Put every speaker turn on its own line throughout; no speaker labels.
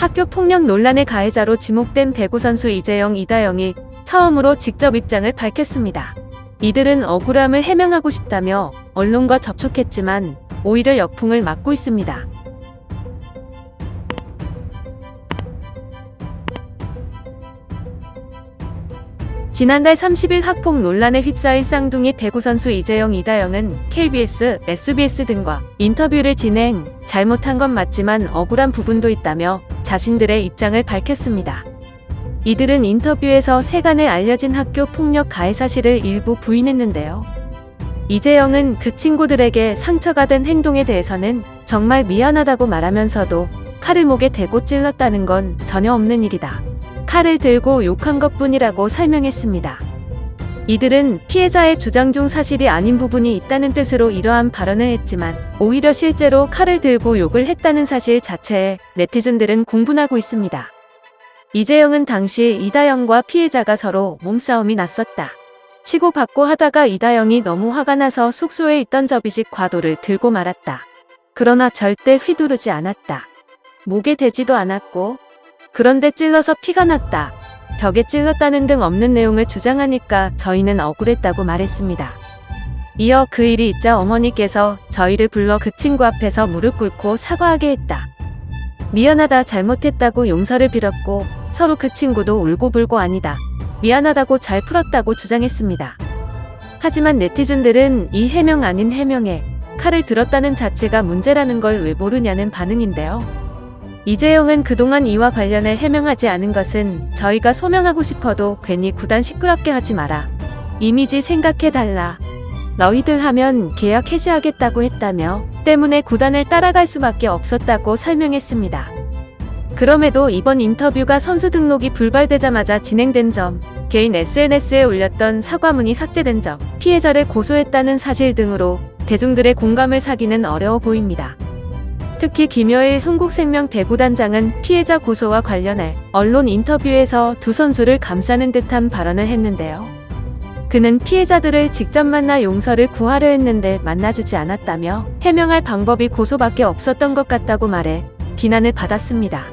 학교 폭력 논란의 가해자로 지목된 배구 선수 이재영, 이다영이 처음으로 직접 입장을 밝혔습니다. 이들은 억울함을 해명하고 싶다며 언론과 접촉했지만 오히려 역풍을 맞고 있습니다. 지난달 30일 학폭 논란에 휩싸인 쌍둥이 배구 선수 이재영, 이다영은 KBS, SBS 등과 인터뷰를 진행, 잘못한 건 맞지만 억울한 부분도 있다며 자신들의 입장을 밝혔습니다. 이들은 인터뷰에서 세간에 알려진 학교 폭력 가해 사실을 일부 부인했는데요. 이재영은 그 친구들에게 상처가 된 행동에 대해서는 정말 미안하다고 말하면서도 칼을 목에 대고 찔렀다는 건 전혀 없는 일이다. 칼을 들고 욕한 것 뿐이라고 설명했습니다. 이들은 피해자의 주장 중 사실이 아닌 부분이 있다는 뜻으로 이러한 발언을 했지만 오히려 실제로 칼을 들고 욕을 했다는 사실 자체에 네티즌들은 공분하고 있습니다. 이재영은 당시 이다영과 피해자가 서로 몸싸움이 났었다. 치고받고 하다가 이다영이 너무 화가 나서 숙소에 있던 접이식 과도를 들고 말았다. 그러나 절대 휘두르지 않았다. 목에 대지도 않았고 그런데 찔러서 피가 났다. 벽에 찔렀다는 등 없는 내용을 주장하니까 저희는 억울했다고 말했습니다. 이어 그 일이 있자 어머니께서 저희를 불러 그 친구 앞에서 무릎 꿇고 사과하게 했다. 미안하다 잘못했다고 용서를 빌었고 서로 그 친구도 울고불고 아니다. 미안하다고 잘 풀었다고 주장했습니다. 하지만 네티즌들은 이 해명 아닌 해명에 칼을 들었다는 자체가 문제라는 걸 왜 모르냐는 반응인데요. 이재용은 그동안 이와 관련해 해명하지 않은 것은 저희가 소명하고 싶어도 괜히 구단 시끄럽게 하지 마라. 이미지 생각해달라. 너희들 하면 계약 해지하겠다고 했다며 때문에 구단을 따라갈 수밖에 없었다고 설명했습니다. 그럼에도 이번 인터뷰가 선수 등록이 불발되자마자 진행된 점, 개인 SNS에 올렸던 사과문이 삭제된 점, 피해자를 고소했다는 사실 등으로 대중들의 공감을 사기는 어려워 보입니다. 특히 김여일 흥국생명 배구단장은 피해자 고소와 관련해 언론 인터뷰에서 두 선수를 감싸는 듯한 발언을 했는데요. 그는 피해자들을 직접 만나 용서를 구하려 했는데 만나주지 않았다며 해명할 방법이 고소밖에 없었던 것 같다고 말해 비난을 받았습니다.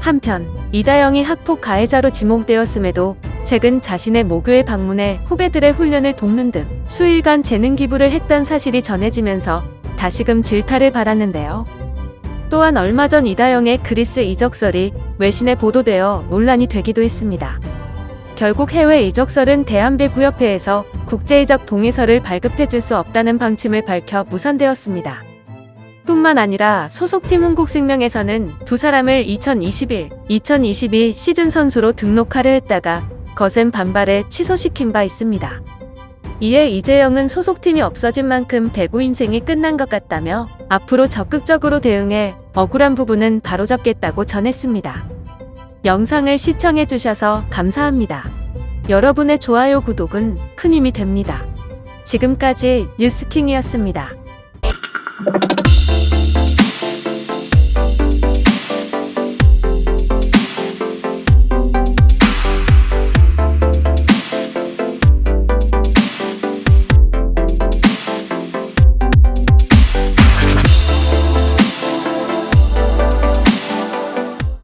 한편 이다영이 학폭 가해자로 지목되었음에도 최근 자신의 모교에 방문해 후배들의 훈련을 돕는 등 수일간 재능 기부를 했던 사실이 전해지면서 다시금 질타를 받았는데요. 또한 얼마 전 이다영의 그리스 이적설이 외신에 보도되어 논란이 되기도 했습니다. 결국 해외 이적설은 대한배구협회에서 국제이적 동의서를 발급해줄 수 없다는 방침을 밝혀 무산되었습니다. 뿐만 아니라 소속팀 흥국생명에서는 두 사람을 2021, 2022 시즌 선수로 등록하려 했다가 거센 반발에 취소시킨 바 있습니다. 이에 이재영은 소속팀이 없어진 만큼 배구 인생이 끝난 것 같다며 앞으로 적극적으로 대응해 억울한 부분은 바로잡겠다고 전했습니다. 영상을 시청해주셔서 감사합니다. 여러분의 좋아요, 구독은 큰 힘이 됩니다. 지금까지 뉴스킹이었습니다.